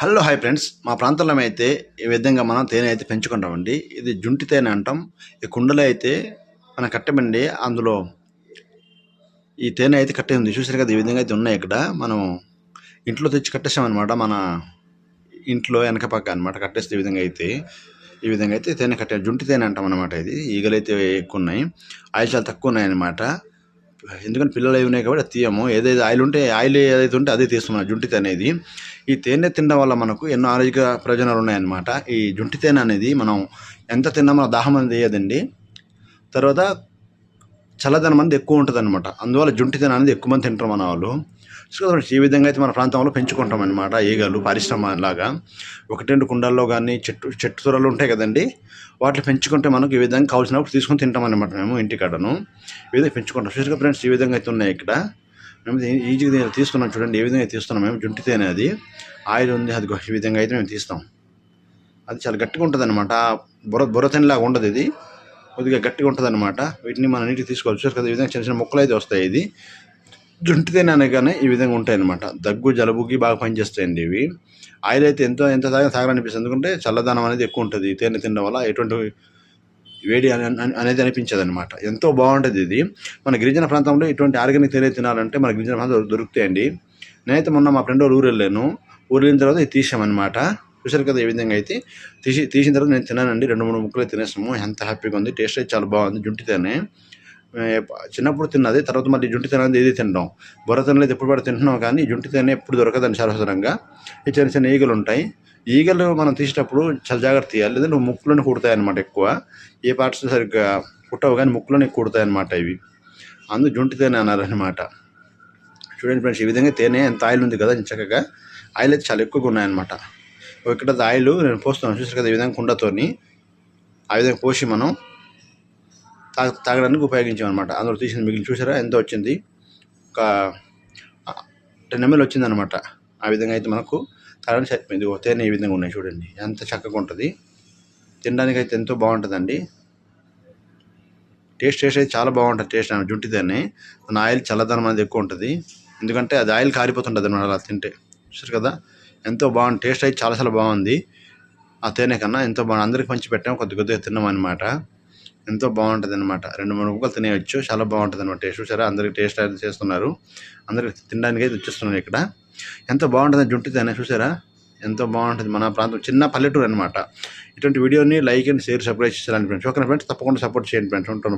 Hello hi friends. మా ప్రాంతంలో అయితే ఈ విధంగా మనం తేనె అయితే పెంచుకుంటామండి. ఇది జుంటి తేనె అంటాం. ఈ కుండలో అయితే మనం కట్టమండి అందులో ఈ తేనె అయితే కట్టే ఉంది చూసారు కదా ఈ విధంగా అయితే ఉన్నాయి ఇక్కడ. మనం ఇంట్లో తెచ్చి కట్టేసామన్నమాట. మన ఇంట్లో వెనక పక్క అనమాట కట్టేస్తే ఈ విధంగా అయితే. ఈ విధంగా అయితే తేనె కట్టే జుంటి తేనె అంటాం అనమాట ఇది. ఈగలు అయితే ఎక్కువ ఉన్నాయి. ఆయిల్ చాలా తక్కువ ఉన్నాయన్నమాట. ఎందుకంటే పిల్లలు అవి ఉన్నాయి కాబట్టి తీయము. ఏదైతే ఆయిల్ ఉంటే ఆయిల్ ఏదైతే ఉంటే అదే తీస్తున్నాం జుంటి తేనె అనేది ఈ తేనె తినడం వల్ల మనకు ఎన్నో ఆరోగ్య ప్రయోజనాలు ఉన్నాయన్నమాట. ఈ జుంటి తేనె అనేది మనం ఎంత తిన్నా మన దాహం అనేది వేయదండి. తర్వాత చల్లదనం అనేది ఎక్కువ ఉంటుంది అనమాట అందువల్ల జుంటిదనం అనేది ఎక్కువ మంది తింటారు మన వాళ్ళు సో ఈ విధంగా అయితే మన ప్రాంతంలో పెంచుకుంటాం అనమాట ఈగలు పరిశ్రమ లాగా ఒకటి రెండు కుండల్లో కానీ చెట్టు చెట్టు తొరలు ఉంటాయి కదండి. వాటిని పెంచుకుంటే మనకు ఈ విధంగా కావాల్సినప్పుడు తీసుకొని తింటాం అనమాట మేము ఇంటికాడను ఈ విధంగా పెంచుకుంటాం. చూసారు ఫ్రెండ్స్ ఈ విధంగా అయితే ఉన్నాయి ఇక్కడ. మేము ఈజీగా తీసుకున్నాం చూడండి. ఏ విధంగా తీస్తున్నాం మేము జుంటి తేనె అది. ఆయిల్ ఉంది అది ఈ విధంగా అయితే మేము తీస్తాం. అది చాలా గట్టిగా ఉంటుంది అనమాట బుర్ర బుర్ర తేనెలాగా ఉండదు ఇది. కొద్దిగా గట్టిగా ఉంటుంది అనమాట వీటిని మనం నీటికి తీసుకోవాలి. చూసారు కదా ఈ విధంగా చిన్న చిన్న ముక్కలు అయితే వస్తాయి ఇది. జుంటి తేనె అనగానే ఈ విధంగా ఉంటాయి అనమాట దగ్గు జలుబుకి బాగా పనిచేస్తాయండి ఇవి. ఆయిల్ అయితే ఎంతో ఎంత తాగా తాగాలనిపిస్తుంది ఎందుకంటే చల్లదనం అనేది ఎక్కువ ఉంటుంది. తేనె తినడం వల్ల ఎటువంటి వేడి అనేది అనిపించదు అనమాట ఎంతో బాగుంటుంది ఇది. మన గిరిజన ప్రాంతంలో ఇటువంటి ఆర్గానిక్ తేనె తినాలంటే మన గిరిజన ప్రాంతం దొరుకుతాయండి. నేనైతే మొన్న మా ఫ్రెండ్ వాళ్ళు ఊరు వెళ్ళాను. ఊరు వెళ్ళిన తర్వాత ఇది తీసామన్నమాట. చూసారు కదా ఈ విధంగా అయితే తీసి తీసిన తర్వాత నేను తిన్నానండి. రెండు మూడు ముక్కలు తినేసాము ఎంత హ్యాపీగా ఉంది. టేస్ట్ అయితే చాలా బాగుంది. జుంటితేనే చిన్నప్పుడు తిన్నది తర్వాత మళ్ళీ జుంటి తినది ఏది తినడం. బొర్ర తినలేదు ఎప్పుడు పడితే తింటున్నాం కానీ జుంటి తినే ఎప్పుడు దొరకదండి సరసరంగా ఈ చిన్న చిన్న ఈగలు ఉంటాయి. ఈగలు మనం తీసేటప్పుడు చాలా జాగ్రత్త తీయాలి. లేదంటే ముక్కులోనే కుడతాయి అనమాట ఎక్కువ. ఏ పార్ట్స్ సరిగ్గా కుట్టవు కానీ ముక్కులోనే కుడతాయి అనమాట ఇవి. అందు జుంటి తేనె అన్నారనమాట చూడండి ఫ్రెండ్స్ ఈ విధంగా తేనె ఎంత ఆయిల్ ఉంది కదా చక్కగా ఆయిల్ అయితే చాలా ఎక్కువగా ఉన్నాయన్నమాట. ఇక్కడ ఆయిల్ నేను పోస్తున్నాను చూసారు కదా ఈ విధంగా కుండతోని. ఆ విధంగా పోసి మనం తాగ తాగడానికి ఉపయోగించామన్నమాట. అందులో తీసిన మిగిలిన చూసారా ఎంత వచ్చింది. ఒక టెన్ ఎంఎల్ వచ్చిందనమాట ఆ విధంగా అయితే మనకు తాగడానికి సరిపోయింది. ఓ తేనె ఈ విధంగా ఉన్నాయి చూడండి. ఎంత చక్కగా ఉంటుంది. తినడానికి అయితే ఎంతో బాగుంటుందండి. టేస్ట్ టేస్ట్ అయితే చాలా బాగుంటుంది టేస్ట్. జుంటి తేనె మన ఆయిల్ చల్లదనం అనేది ఎక్కువ ఉంటుంది. ఎందుకంటే అది ఆయిల్ కారిపోతుంటుంది అనమాట అలా తింటే. చూసారు కదా? ఎంతో బాగుంది. టేస్ట్ అయితే చాలా చాలా బాగుంది. ఆ తేనె కన్నా ఎంతో బాగుంది. అందరికి పంచి పెట్టాం. కొద్ది కొద్దిగా తిన్నాం అనమాట ఎంతో బాగుంటుంది అనమాట రెండు మూడు ముక్కలు తినేయచ్చు. చాలా బాగుంటుంది అనమాట టేస్ట్. చూసారా? అందరికి టేస్ట్ అయితే చేస్తున్నారు. అందరికి తినడానికి అయితే వచ్చేస్తున్నారు ఇక్కడ. ఎంతో బాగుంటుంది జుంటి తేనె చూసారా? ఎంతో బాగుంటుంది. మన ప్రాంతం చిన్న పల్లెటూరు అనమాట ఇటువంటి వీడియోని లైక్ అండ్ షేర్ సబ్స్క్రైబ్ చేయాలని ఫ్రెండ్స్ ఓకే ఫ్రెండ్స్? తప్పకుండా సపోర్ట్ చేయండి ఫ్రెండ్స్. ఉంటాను.